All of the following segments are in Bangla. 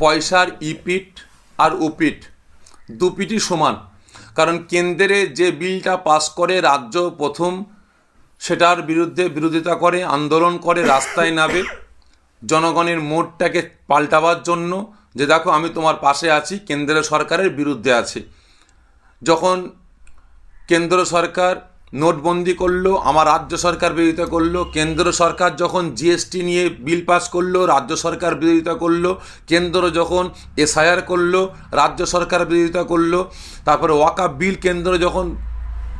পয়সার ইপিট আর উপিট দুপিটি সমান। কারণ কেন্দ্রে যে বিলটা পাস করে রাজ্য প্রথম, সেটার বিরুদ্ধে বিরোধিতা করে, আন্দোলন করে, রাস্তায় নামে, জনগণের মোড়টাকে পাল্টাবার জন্য যে দেখো আমি তোমার পাশে আছি, কেন্দ্র সরকারের বিরুদ্ধে আছি। যখন কেন্দ্র সরকার নোটবন্দি করল, আমার রাজ্য সরকার বিরোধিতা করল, কেন্দ্র সরকার যখন জিএসটি নিয়ে বিল পাস করল, রাজ্য সরকার বিরোধিতা করল, কেন্দ্র যখন এসআইআর করল, রাজ্য সরকার বিরোধিতা করল, তারপরে ওয়াকা বিল কেন্দ্র যখন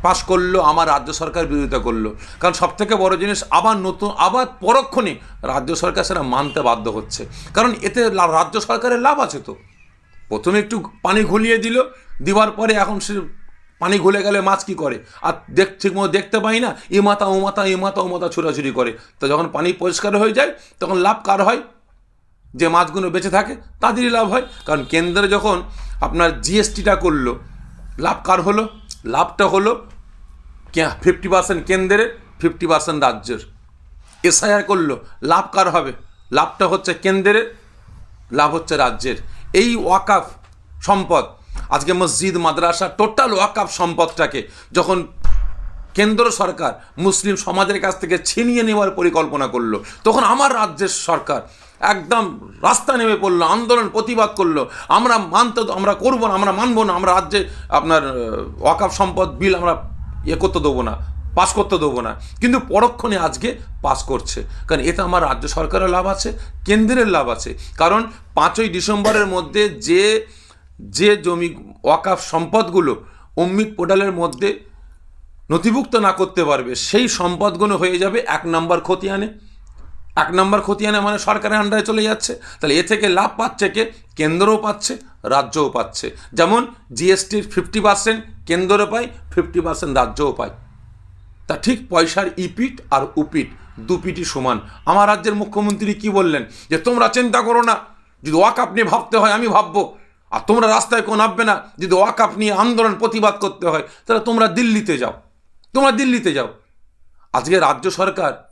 পাস করল, আমার রাজ্য সরকার বিরোধিতা করল। কারণ সবথেকে বড় জিনিস, আবার নতুন, আবার পরক্ষণে রাজ্য সরকার সেটা মানতে বাধ্য হচ্ছে। কারণ এতে রাজ্য সরকারের লাভ আছে তো। প্রথমে একটু পানি ঘুলিয়ে দিল দেওয়ার পরে এখন সে পানি ঘুলে গেলে মাছ কি করে? আর দেখ, ঠিকমতো দেখতে পাই না, এ মাথা, ও মাথা, এ মাথা, ও মাথা ছোড়াছুড়ি করে। তো যখন পানি পরিষ্কার হয়ে যায়, তখন লাভ কার হয়? যে মাছগুলো বেঁচে থাকে, তাদেরই লাভ হয়। কারণ কেন্দ্রে যখন আপনার জিএসটিটা করল, লাভ কার হলো? লাভটা হলো ফিফটি পার্সেন্ট কেন্দ্রের ফিফটি পার্সেন্ট রাজ্যের। এসআইআর করল, লাভ কার হবে? লাভটা হচ্ছে কেন্দ্রের, লাভ হচ্ছে রাজ্যের। এই ওয়াকাফ সম্পদ আজকে মসজিদ মাদ্রাসা টোটাল ওয়াকাফ সম্পদটাকে যখন কেন্দ্র সরকার মুসলিম সমাজের কাছ থেকে ছিনিয়ে নেওয়ার পরিকল্পনা করল তখন আমার রাজ্যের সরকার একদম রাস্তা নেমে পড়ল আন্দোলন প্রতিবাদ করল আমরা মানতে আমরা করব না আমরা মানবো না আমরা রাজ্যে আপনার আহ, ওয়াকাফ সম্পদ বিল আমরা ইয়ে করতে দেবো না পাস করতে দেবো না কিন্তু পরক্ষণে আজকে পাস করছে কারণ এতে আমার রাজ্য সরকারের লাভ আছে কেন্দ্রের লাভ আছে কারণ পাঁচই ডিসেম্বরের মধ্যে যে যে জমি, ওয়াকাফ সম্পদগুলো অম্মিক পোর্টালের মধ্যে নথিভুক্ত না করতে পারবে, সেই সম্পদগুলো হয়ে যাবে এক নম্বর খতিয়ানে। এক নম্বর খতিয়ানে মানে সরকারের আন্ডারে চলে যাচ্ছে। তাহলে এ থেকে লাভ পাচ্ছে কে? কেন্দ্রও পাচ্ছে, রাজ্যও পাচ্ছে। যেমন জিএসটির ফিফটি পার্সেন্ট কেন্দ্রও পায় ফিফটি পার্সেন্ট রাজ্যও পায়। তা ঠিক পয়সার ইপিট আর উপিট দুপিটি সমান। আমার রাজ্যের মুখ্যমন্ত্রী কি বললেন? যে তোমরা চিন্তা করো না, যদি ওয়াকাপ নিয়ে ভাবতে হয় আমি ভাববো। আর তোমরা রাস্তায় কোন নামবে না, যদি ওয়াকাপ নিয়ে আন্দোলন প্রতিবাদ করতে হয়, তাহলে তোমরা দিল্লিতে যাও। তোমরা দিল্লিতে যাও। আজকে রাজ্য সরকার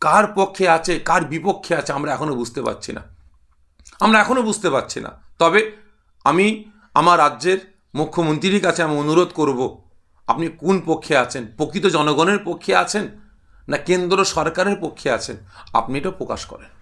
কার পক্ষে আছে, কার বিপক্ষে আছে, আমরা এখনও বুঝতে পারছি না। আমরা এখনও বুঝতে পারছি না। তবে আমি আমার রাজ্যের মুখ্যমন্ত্রীর কাছে আমি অনুরোধ করব, আপনি কোন পক্ষে আছেন? প্রকৃত জনগণের পক্ষে আছেন না কেন্দ্র সরকারের পক্ষে আছেন? আপনি এটা প্রকাশ করেন।